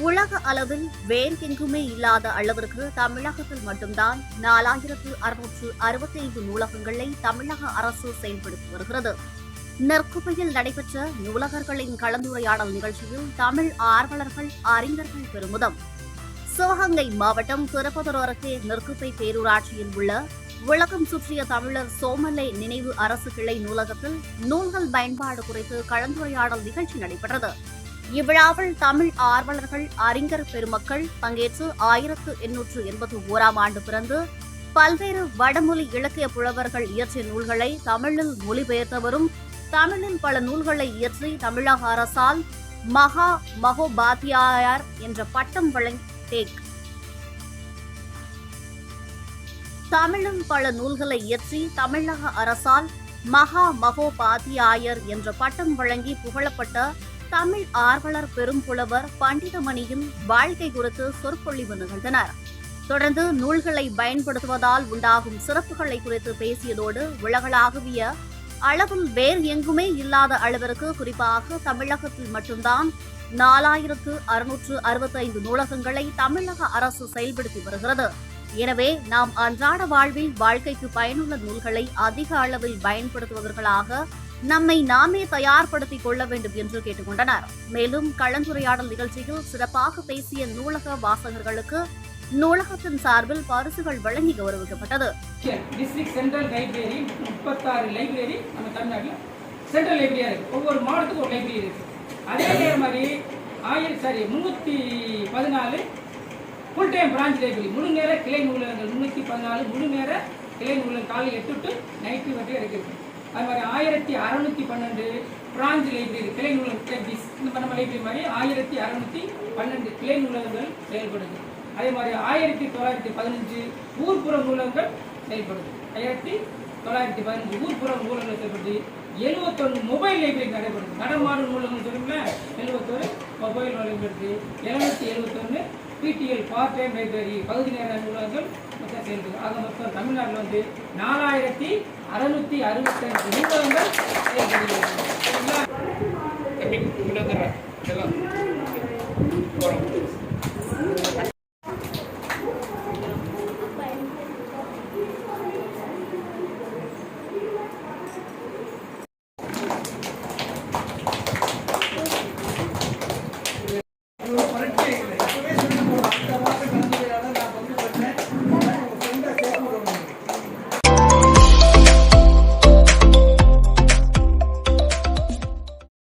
உலக அளவில் வேறு எங்குமே இல்லாத அளவிற்கு தமிழகத்தில் மட்டும்தான் நாலாயிரத்து அறுநூற்று அறுபத்தி ஐந்து நூலகங்களை தமிழக அரசு செயல்படுத்தி வருகிறது. நெற்குப்பையில் நடைபெற்ற நூலகர்களின் கலந்துரையாடல் நிகழ்ச்சியில் தமிழ் ஆர்வலர்கள் அறிஞர்கள் பெருமுதம். சிவகங்கை மாவட்டம் திருப்பதூர் அருகே நெற்குப்பை பேரூராட்சியில் உள்ள உலகம் சுற்றிய தமிழர் சோமலை நினைவு அரசு கிளை நூலகத்தில் நூல்கள் பயன்பாடு குறித்து கலந்துரையாடல் நிகழ்ச்சி நடைபெற்றது. இவ்விழாவில் தமிழ் ஆர்வலர்கள் அறிஞர் பெருமக்கள் பங்கேற்று ஆயிரத்து எண்ணூற்று எண்பத்தி ஓராம் ஆண்டு பிறந்து பல்வேறு வடமொழி இலக்கிய புலவர்கள் இயற்றிய நூல்களை தமிழில் மொழிபெயர்த்தவரும் தமிழில் பல நூல்களை இயற்றி தமிழக அரசால் மகா மகோபாத்தியாயர் என்ற பட்டம் வழங்கி டேக் தமிழும் பல நூல்களை இயற்றி தமிழக அரசால் மகா மகோபாத்தியாயர் என்ற பட்டம் வழங்கி புகழப்பட்ட தமிழ் ஆர்வலர் பெரும் புலவர் பண்டிதமணியின் வாழ்க்கை குறித்து சொற்பொழிவு நிகழ்ந்தனர். தொடர்ந்து நூல்களை பயன்படுத்துவதால் உண்டாகும் சிறப்புகளை குறித்து பேசியதோடு உலகளாவிய அளவில் வேறு எங்குமே இல்லாத அளவிற்கு குறிப்பாக தமிழகத்தில் மட்டும்தான் நாலாயிரத்து அறுநூற்று அறுபத்தைந்து நூலகங்களை தமிழக அரசு செயல்படுத்தி வருகிறது. எனவே நாம் அன்றாட வாழ்வில் வாழ்க்கைக்கு பயனுள்ள நூல்களை அதிக அளவில் பயன்படுத்துபவர்களாக நம்மை நாமே தயார்படுத்திக் கொள்ள வேண்டும் என்று கேட்டுக்கொண்டனர். மேலும் கலந்துரையாடல் நிகழ்ச்சியில் சிறப்பாக பேசிய நூலக வாசகர்களுக்கு நூலகத்தின் சார்பில் பரிசுகள் வழங்கி கௌரவிக்கப்பட்டது. டிஸ்ட்ரிக்ட் சென்ட்ரல் லைப்ரரி முப்பத்தாறு லைப்ரரி நம்ம தமிழ்நாட்டில். சென்ட்ரல் லைப்ரரியா இருக்கு. ஒவ்வொரு மாவட்டத்துக்கும் ஒரு லைப்ரரி இருக்கு. அதே மாதிரி ஆயிரம் சாரி முன்னூத்தி பதினாலு ஃபுல் டைம் பிரான்ச் லைப்ரரி முழு நேர கிளை நூலகங்கள் முந்நூற்றி பதினாலு முழு நேர கிளை நூலகம் காலை எட்டு டு நைட்டு வரைக்கும் இருக்குது அது மாதிரி ஆயிரத்தி அறநூற்றி பன்னெண்டு பிரான்ச் லைப்ரரி கிளை நூலகம் டிஸ் இந்த நம்ம லைப்ரரி மாதிரி ஆயிரத்தி அறநூற்றி பன்னெண்டு கிளை நூலகங்கள் செயல்படுது. அதே மாதிரி ஆயிரத்தி தொள்ளாயிரத்தி பதினஞ்சு ஊர்ப்புற நூலகங்கள் செயல்படுது. ஆயிரத்தி தொள்ளாயிரத்தி பதினஞ்சு ஊர்ப்புற நூலகங்கள் செயல்படுது. எழுபத்தொன்று மொபைல் லைப்ரரி நடைபெறுது. நடமாடும் நூலகம் சொல்லுங்கள எழுபத்தொரு மொபைல் நூலகம் இருக்குது எழுநூத்தி எழுபத்தொன்று பிடிஎல் பார்ட் டைம் லைப்ரரி பகுதி நேர நூலகங்கள் மொத்தம் சேர்ந்தது. ஆக மொத்தம் தமிழ்நாட்டில் வந்து நாலாயிரத்தி அறுநூத்தி அறுபத்தஞ்சு நூலகங்கள் செயல்படுகிறது